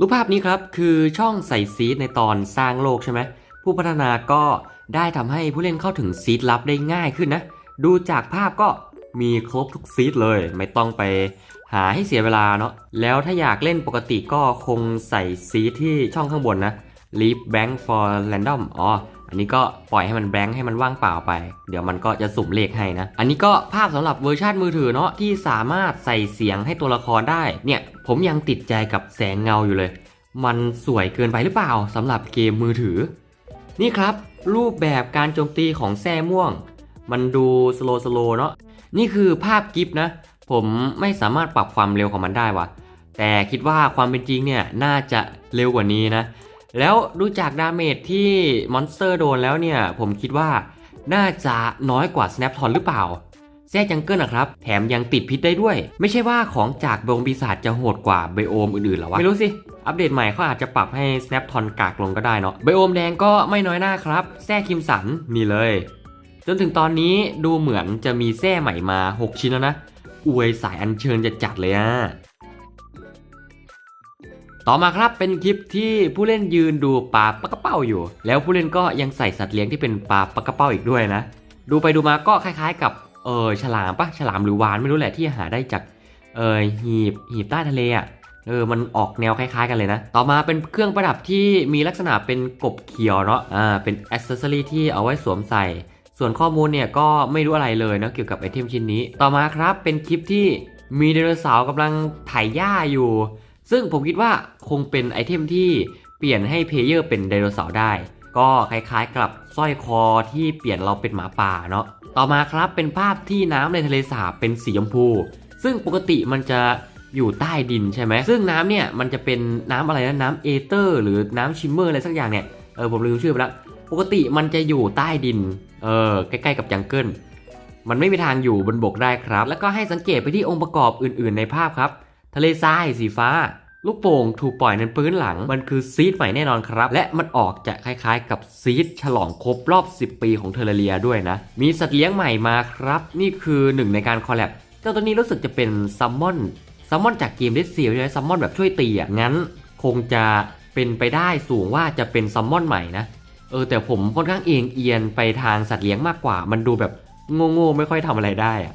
รูปภาพนี้ครับคือช่องใส่ซีดในตอนสร้างโลกใช่ไหมผู้พัฒนาก็ได้ทำให้ผู้เล่นเข้าถึงซีดลับได้ง่ายขึ้นนะ ดูจากภาพก็มีครบทุกซีดเลย ไม่ต้องไปหาให้เสียเวลาเนาะแล้วถ้าอยากเล่นปกติก็คงใส่ซีดที่ช่องข้างบนนะ leave bank for random อ๋อ อันนี้ก็ปล่อยให้มันแบงค์ให้มันว่างเปล่าไป เดี๋ยวมันก็จะสุ่มเลขให้นะ อันนี้ก็ภาพสำหรับเวอร์ชันมือถือเนาะที่สามารถใส่เสียงให้ตัวละครได้ เนี่ยผมยังติดใจกับแสงเงาอยู่เลย มันสวยเกินไปหรือเปล่าสำหรับเกมมือถือ นี่ครับ รูปแบบการโจมตีของแซ่ม่วง มันดูสโลสโลเนาะนี่คือภาพกิฟนะ ผมไม่สามารถปรับความเร็วของมันได้วะแต่คิดว่าความเป็นจริงเนี่ยน่าจะเร็วกว่านี้นะ แล้วดูจากดาเมจที่มอนสเตอร์โดนแล้วเนี่ย ผมคิดว่าน่าจะน้อยกว่า Snap t o n หรือเปล่าแซ่จังเกิลนะครับ แถมยังติดพิษได้ด้วย ไม่ใช่ว่าของจากไบโอมปีศาจจะโหดกว่าไบโอมอื่นๆหรอวะ ไม่รู้สิ อัปเดตใหม่เขาอาจจะปรับให้ Snap t o n กากลงก็ได้เนาะไบโอมแดงก็ไม่น้อยหน้าครับแซ่คิมสันนี่เลย จนถึงตอนนี้ดูเหมือนจะมีแซ่ใหม่มา 6 ชิ้นแล้วนะ อวยสายอัญเชิญจะจัดเลยอะ ต่อมาครับเป็นคลิปที่ผู้เล่นยืนดูปลาปากกระเป้าอยู่ แล้วผู้เล่นก็ยังใส่สัตว์เลี้ยงที่เป็นปลาปากกระเป้าอีกด้วยนะ ดูไปดูมาก็คล้ายๆ กับเออฉลามปะฉลามหรือวานไม่รู้แหละที่หาได้จากเออหีบหีบใต้ทะเลอะเออ มันออกแนวคล้ายๆ กันเลยนะ ต่อมาเป็นเครื่องประดับที่มีลักษณะเป็นกบเขียวเนาะ อ่า เป็นอ c เซสซอรีที่เอาไว้สวมใส่ ส่วนข้อมูลเนี่ยก็ไม่รู้อะไรเลยนะเกี่ยวกับไอเทมชิ้นนี้ ต่อมาครับเป็นคลิปที่มีไดโนเสาร์กำลังไถหญ้าอยู่ ซึ่งผมคิดว่าคงเป็นไอเทมที่เปลี่ยนให้เพลเยอร์เป็นไดโนเสาร์ได้ ก็คล้ายๆกับสร้อยคอที่เปลี่ยนเราเป็นหมาป่าเนาะ ต่อมาครับเป็นภาพที่น้ำในทะเลสาบเป็นสีชมพู ซึ่งปกติมันจะอยู่ใต้ดินใช่ไหม ซึ่งน้ำเนี่ยมันจะเป็นน้ำอะไรนะน้ำเอเตอร์ หรือน้ำชิมเมอร์อะไรสักอย่างเนี่ย เออผมลืมชื่อไปแล้ว ปกติมันจะอยู่ใต้ดิน เออใกล้ๆกับจังเกิล มันไม่มีทางอยู่บนบกได้ครับ แล้วก็ให้สังเกตไปที่องค์ประกอบอื่น ๆ ในภาพครับ ทะเลทรายสีฟ้า ลูกโป่งถูกปล่อยในพื้นหลัง มันคือซีดใหม่แน่นอนครับ และมันออกจะคล้ายๆ กับซีดฉลองครบรอบ 10 ปีของเทอร์เรียด้วยนะ มีสัตว์เลี้ยงใหม่มาครับ นี่คือหนึ่งในการคอลแลบเจ้าตัวนี้รู้สึกจะเป็นซัมมอนซัมมอนจากเกมเดซเซียใช่ไหมซัมมอนแบบช่วยตีอะงั้นคงจะเป็นไปได้สูงว่าจะเป็นซัมมอนใหม่นะเออแต่ผมค่อนข้างเอียงเอียนไปทางสัตว์เลี้ยงมากกว่า มันดูแบบโง่ๆไม่ค่อยทำอะไรได้อะ